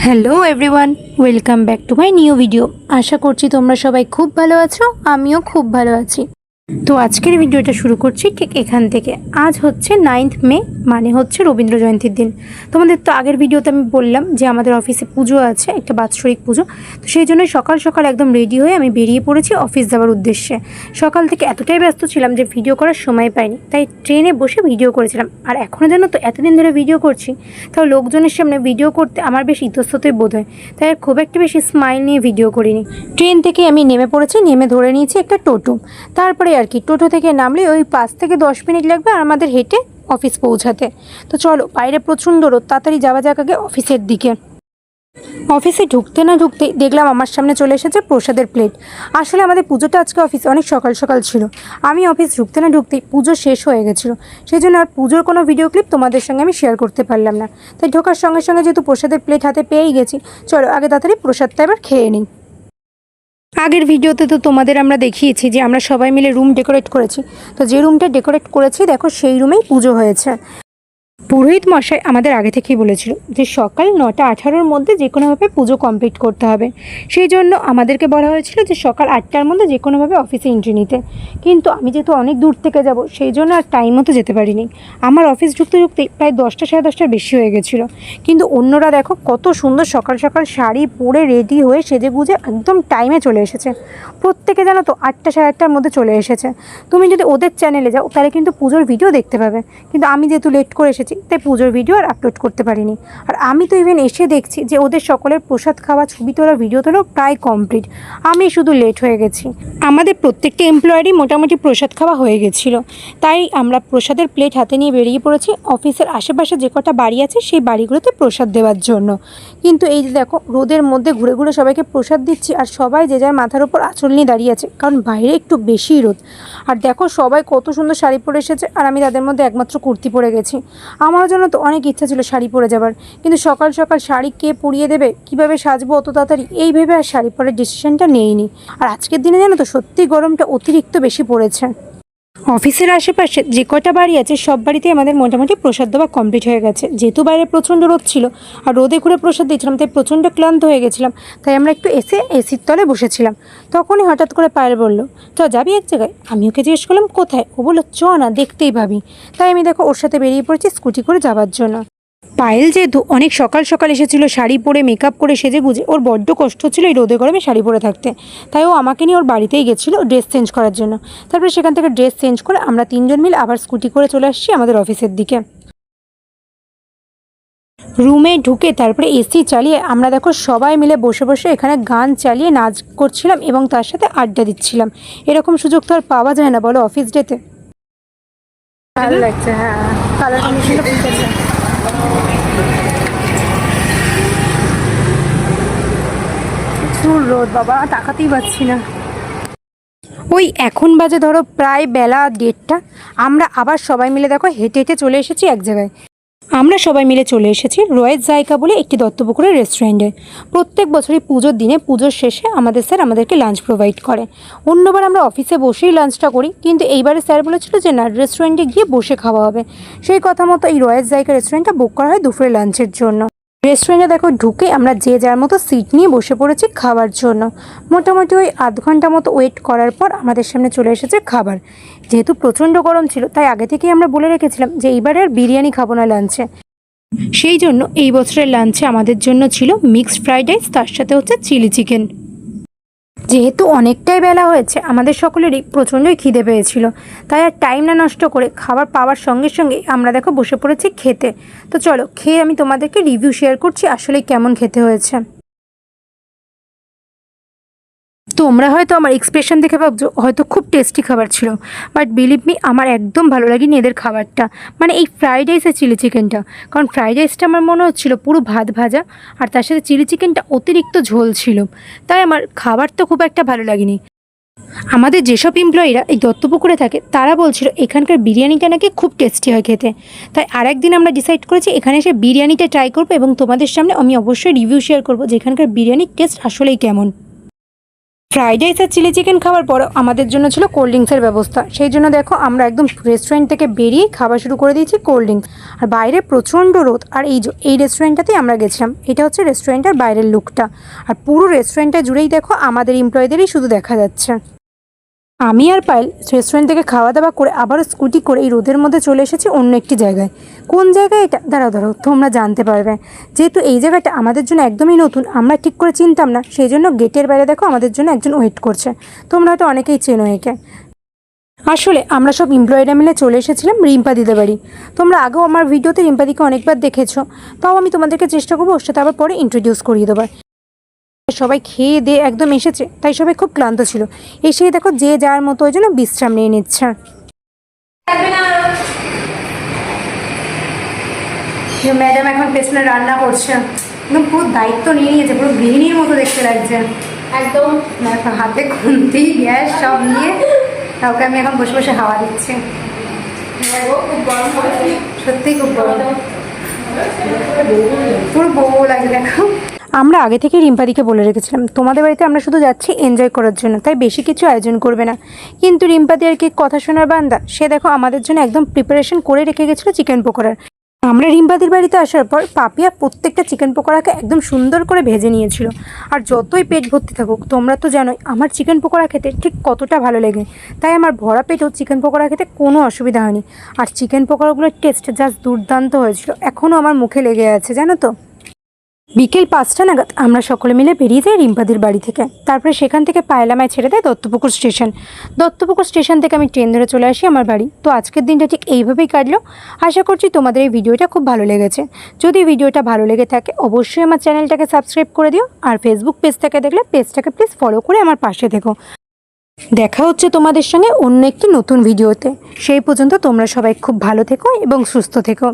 Hello everyone welcome back to my new video আশা করছি তোমরা সবাই খুব ভালো আছো, আমিও খুব ভালো আছি। তো আজকের ভিডিওটা শুরু করছি ঠিক এখান থেকে। আজ হচ্ছে নাইন্থ মে মানে হচ্ছে রবীন্দ্র জয়ন্তীর দিন। তোমাদের তো আগের ভিডিওতে আমি বললাম যে আমাদের অফিসে পুজো আছে, একটা বাৎসরিক পুজো। তো সেই জন্যই সকাল সকাল একদম রেডি হয়ে আমি বেরিয়ে পড়েছি অফিস যাওয়ার উদ্দেশ্যে। সকাল থেকে এতটাই ব্যস্ত ছিলাম যে ভিডিও করার সময় পাইনি। তাই ট্রেনে বসে ভিডিও করেছিলাম। আর এখনও জানো তো এতদিন ধরে ভিডিও করছি, তাও লোকজনের সামনে ভিডিও করতে আমার বেশ ইতস্ততই বোধ হয়। তাই খুব একটা বেশি স্মাইল নিয়ে ভিডিও করিনি। ট্রেন থেকে আমি নেমে পড়েছি, নেমে ধরে নিয়েছি একটা টোটো। তারপরে আর কি টোটো থেকে নামলে ওই পাঁচ থেকে দশ মিনিট লাগবে আর আমাদের হেঁটে অফিস পৌঁছাতে। তো চলো, বাইরে প্রচণ্ড রোদ, তাড়াতাড়ি যাওয়া যাক আগে অফিসের দিকে। অফিসে ঢুকতে না ঢুকতে দেখলাম আমার সামনে চলে এসেছে প্রসাদের প্লেট। আসলে আমাদের পুজোটা আজকে অফিসে অনেক সকাল সকাল ছিল। আমি অফিস ঢুকতে না ঢুকতেই পুজো শেষ হয়ে গেছিল। সেই জন্য আর পুজোর কোনো ভিডিও ক্লিপ তোমাদের সঙ্গে আমি শেয়ার করতে পারলাম না। তাই ঢোকার সঙ্গে সঙ্গে যেহেতু প্রসাদের প্লেট হাতে পেয়েই গেছি, চলো আগে তাড়াতাড়ি প্রসাদটা এবার খেয়ে নিই। আগের ভিডিওতে তো তোমাদের আমরা দেখিয়েছি যে আমরা সবাই মিলে রুম ডেকোরেট করেছি। তো যে রুমটা ডেকোরেট করেছি, দেখো সেই রুমেই পুজো হয়েছে। পুরোহিত মশাই আমাদের আগে থেকেই বলেছিল যে সকাল নটা আঠারোর মধ্যে যে কোনোভাবে পুজো কমপ্লিট করতে হবে। সেই জন্য আমাদেরকে বলা হয়েছিল যে সকাল আটটার মধ্যে যে কোনোভাবে অফিসে এন্ট্রি নিতে। কিন্তু আমি যেহেতু অনেক দূর থেকে যাব, সেই জন্য আর টাইম মতো যেতে পারিনি। আমার অফিস ঢুকতে ঢুকতেই প্রায় দশটা সাড়ে দশটার বেশি হয়ে গেছিল। কিন্তু অন্যরা দেখো, কত সুন্দর সকাল সকাল শাড়ি পরে রেডি হয়ে সেজে গুজে একদম টাইমে চলে এসেছে। প্রত্যেকে জানো তো আটটা সাড়ে আটটার মধ্যে চলে এসেছে। তুমি যদি ওদের চ্যানেলে যাও, তাহলে কিন্তু পুজোর ভিডিও দেখতে পাবে। কিন্তু আমি যেহেতু লেট করে এসেছি তাই পুজোর ভিডিও আর আপলোড করতে পারিনি। আর আমি তো ইভেন এসে দেখছি যে ওদের সকলের প্রসাদ খাওয়া, ছবি তোলা ভিডিও তোলা প্রায় কমপ্লিট আমি শুধু লেট হয়ে গেছি। আমাদের প্রত্যেকটা এমপ্লয়ারই মোটামুটি প্রসাদ খাওয়া হয়ে গেছিল। তাই আমরা প্রসাদের প্লেট হাতে নিয়ে বেরিয়ে পড়েছি। অফিসের আশেপাশে যে কটা বাড়ি আছে, সেই বাড়িগুলোতে প্রসাদ দেওয়ার জন্য। কিন্তু এই যে দেখো, রোদের মধ্যে ঘুরে ঘুরে সবাইকে প্রসাদ দিচ্ছি আর সবাই যে যার মাথার উপর আঁচল নিয়ে দাঁড়িয়ে আছে, কারণ বাইরে একটু বেশি রোদ। আর দেখো সবাই কত সুন্দর শাড়ি পরে এসেছে, আর আমি তাদের মধ্যে একমাত্র কুর্তি পরে গেছি। আমারও জন্য তো অনেক ইচ্ছা ছিল শাড়ি পরে যাবার। কিন্তু সকাল সকাল শাড়ি কে পরিয়ে দেবে, কীভাবে সাজবো অত তাড়াতাড়ি, এই ভেবে আর শাড়ি পরার ডিসিশনটা নেইনি। আর আজকের দিনে জানো তো সত্যি গরমটা অতিরিক্ত বেশি পড়েছে। অফিসের আশেপাশে যে কটা বাড়ি আছে, সব বাড়িতে আমাদের মোটামুটি প্রসাদ দেওয়া কমপ্লিট হয়ে গেছে। যেহেতু বাইরে প্রচণ্ড রোদ ছিল আর রোদে ঘুরে প্রসাদ দিয়েছিলাম, তাই প্রচণ্ড ক্লান্ত হয়ে গেছিলাম। তাই আমরা একটু এসে এসির তলে বসেছিলাম। তখনই হঠাৎ করে পায়ের বলল, চ, যাবি এক জায়গায়? আমি ওকে জিজ্ঞেস করলাম, কোথায়? ও বলল, চ না, দেখতেই পাবি। তাই আমি দেখো ওর সাথে বেরিয়ে পড়েছি স্কুটি করে যাওয়ার জন্য। পায়েল যেহেতু অনেক সকাল সকাল এসেছিল, শাড়ি পরে মেকআপ করে সেজে গুজে, ওর বড্ড কষ্ট হচ্ছিল এই রোদে গরমে শাড়ি পরে থাকতে। তাই ও আমাকে নিয়ে ওর বাড়িতেই গেছিল ড্রেস চেঞ্জ করার জন্য। তারপরে সেখান থেকে ড্রেস চেঞ্জ করে আমরা তিনজন মিলে আবার স্কুটি করে চলে আসছি আমাদের অফিসের দিকে। রুমে ঢুকে তারপরে এসি চালিয়ে আমরা দেখো সবাই মিলে বসে বসে এখানে গান চালিয়ে নাচ করছিলাম এবং তার সাথে আড্ডা দিচ্ছিলাম। এরকম সুযোগ তো আর পাওয়া যায় না, বলো অফিস ডেতে ভালো লাগছে হ্যাঁ। কালার কম্বিনেশনটা ঠিক আছে প্রচুর রোদ, বাবা, তাকাতেই পাচ্ছি না। ওই এখন বাজে ধরো প্রায় বেলা দেড়টা। আমরা আবার সবাই মিলে দেখো হেঁটে হেঁটে চলে এসেছি এক জায়গায়। আমরা সবাই মিলে চলে এসেছি রয়েত জায়গা বলে একটি দত্তপুকুরের রেস্টুরেন্টে প্রত্যেক বছরই পুজোর দিনে, পুজোর শেষে আমাদের স্যার আমাদেরকে লাঞ্চ প্রোভাইড করে। অন্যবার আমরা অফিসে বসেই লাঞ্চটা করি, কিন্তু এইবারে স্যার বলেছিল যে না রেস্টুরেন্টে গিয়ে বসে খাওয়া হবে। সেই কথা মতো এই রয়েত জায়গা রেস্টুরেন্টটা বুক করা হয় দুপুরে লাঞ্চের জন্য। রেস্টুরেন্টে দেখো ঢুকে আমরা যে যার মতো সিট নিয়ে বসে পড়েছি খাওয়ার জন্য। মোটামুটি ওই আধ ঘণ্টা মতো ওয়েট করার পর আমাদের সামনে চলে এসেছে খাবার। যেহেতু প্রচণ্ড গরম ছিল, তাই আগে থেকেই আমরা বলে রেখেছিলাম যে এইবার আর বিরিয়ানি খাব না লাঞ্চে সেই জন্য এই বছরের লাঞ্চে আমাদের জন্য ছিল মিক্সড ফ্রাইড রাইস তার সাথে হচ্ছে চিলি চিকেন যেহেতু অনেকটাই বেলা হয়েছে, আমাদের সকলেরই প্রচণ্ডই খিদে পেয়েছিল। তাই আর টাইম না নষ্ট করে খাবার পাওয়ার সঙ্গে সঙ্গে আমরা দেখো বসে পড়েছি খেতে। তো চলো, খেয়ে আমি তোমাদেরকে রিভিউ শেয়ার করছি আসলে কেমন খেতে হয়েছে। তোমরা হয়তো আমার এক্সপ্রেশন দেখে ভাবছ, হয়তো খুব টেস্টি খাবার ছিল বাট বিলিভ মি আমার একদম ভালো লাগেনি এদের খাবারটা। মানে এই ফ্রাইড রাইস আর চিলি চিকেনটা কারণ ফ্রাইড রাইসটা আমার মনে হচ্ছিল পুরো ভাত ভাজা, আর তার সাথে চিলি চিকেনটা অতিরিক্ত ঝোল ছিল। তাই আমার খাবার তো খুব একটা ভালো লাগেনি। আমাদের যেসব এমপ্লয়িরা এই দত্তপুকুরে থাকে, তারা বলছিল এখানকার বিরিয়ানিটা নাকি খুব টেস্টি হয় খেতে। তাই আর একদিন আমরা ডিসাইড করেছি, এখানে এসে বিরিয়ানিটা ট্রাই করব এবং তোমাদের সামনে আমি অবশ্যই রিভিউ শেয়ার করব যে এখানকার বিরিয়ানির টেস্ট আসলেই কেমন। ফ্রাইড রাইস আর চিলি চিকেন খাওয়ার পর আমাদের জন্য ছিল কোল্ড ড্রিঙ্কসের ব্যবস্থা। সেই জন্য দেখো, আমরা একদম রেস্টুরেন্ট থেকে বেরিয়ে খাওয়া শুরু করে দিয়েছি কোল্ড ড্রিঙ্কস আর বাইরে প্রচণ্ড রোদ, আর এই এই রেস্টুরেন্টটাতেই আমরা গেছিলাম। এটা হচ্ছে রেস্টুরেন্টের বাইরের লুকটা আর পুরো রেস্টুরেন্টটা জুড়েই দেখো, আমাদের এমপ্লয়ীদেরই শুধু দেখা যাচ্ছে। আমি আর পায়েল রেস্টুরেন্ট থেকে খাওয়া দাওয়া করে আবারও স্কুটি করে এই রোদের মধ্যে চলে এসেছি অন্য একটি জায়গায়। কোন জায়গায় এটা? দাঁড়াও দাঁড়াও, তোমরা জানতে পারবে। যেহেতু এই জায়গাটা আমাদের জন্য একদমই নতুন, আমরা ঠিক করে চিনতাম না, সেই জন্য গেটের বাইরে দেখো আমাদের জন্য একজন ওয়েট করছে। তোমরা হয়তো অনেকেই চেনো একে। আসলে আমরা সব এমপ্লয়িরা মিলে চলে এসেছিলাম রিম্পা দিদের বাড়ি। তোমরা আগেও আমার ভিডিওতে রিম্পাদিকে অনেকবার দেখেছ। তাও আমি তোমাদেরকে চেষ্টা করব ওর সাথে আবার পরে ইন্ট্রোডিউস করিয়ে দেবার। সবাই খেয়ে দিয়ে একদম এসেছে তাই সবাই খুব ক্লান্ত ছিল। এসেই দেখো যে যার মতো ওই জন্য বিশ্রাম নিয়ে নিচ্ছে। ম্যাডাম এখন পেছনে রান্না করছে। একদম পুরো দায়িত্ব নিয়ে নিয়েছে পুরো গৃহিণীর মতো দেখতে লাগছে। একদম। হাতে খুন্তি গ্যাস সব নিয়ে কাউকে আমি এখন বসে বসে হাওয়া দিচ্ছি। সত্যিই খুব গরম। পুরো বউ লাগে দেখো। আমরা আগে থেকে রিম্পাদিকে বলে রেখেছিলাম, তোমাদের বাড়িতে আমরা শুধু যাচ্ছি এনজয় করার জন্য, তাই বেশি কিছু আয়োজন করবে না। কিন্তু রিম্পাদি আর কি কথা শোনার বান্দা, সে দেখো আমাদের জন্য একদম প্রিপারেশন করে রেখে গেছিল চিকেন পকোড়ার আমরা রিম্পাদির বাড়িতে আসার পর পাপিয়া প্রত্যেকটা চিকেন পকোড়াকে একদম সুন্দর করে ভেজে নিয়েছিল। আর যতই পেট ভর্তি থাকুক, তোমরা তো জানোই আমার চিকেন পকোড়া খেতে ঠিক কতটা ভালো লাগে। তাই আমার ভরা পেটেও চিকেন পকোড়া খেতে কোনো অসুবিধা হয়নি। আর চিকেন পকোড়াগুলোর টেস্ট জাস্ট দুর্দান্ত হয়েছিল এখনও আমার মুখে লেগে আছে, জানো তো? বিকেল পাঁচটা নাগাদ আমরা সকলে মিলে বেরিয়ে যাই রিম্পাদির বাড়ি থেকে। তারপরে সেখান থেকে পায়লামায় ছেড়ে দেয় দত্তপুকুর স্টেশন। দত্তপুকুর স্টেশন থেকে আমি ট্রেন ধরে চলে আসি আমার বাড়ি। তো আজকের দিনটা ঠিক এইভাবেই কাটলো। আশা করছি তোমাদের এই ভিডিওটা খুব ভালো লেগেছে। যদি ভিডিওটা ভালো লেগে থাকে, অবশ্যই আমার চ্যানেলটাকে সাবস্ক্রাইব করে দিও। আর ফেসবুক পেজ থেকে দেখলে পেজটাকে প্লিজ ফলো করে আমার পাশে থেকো। দেখা হচ্ছে তোমাদের সঙ্গে অন্য একটি নতুন ভিডিওতে। সেই পর্যন্ত তোমরা সবাই খুব ভালো থেকো এবং সুস্থ থেকো।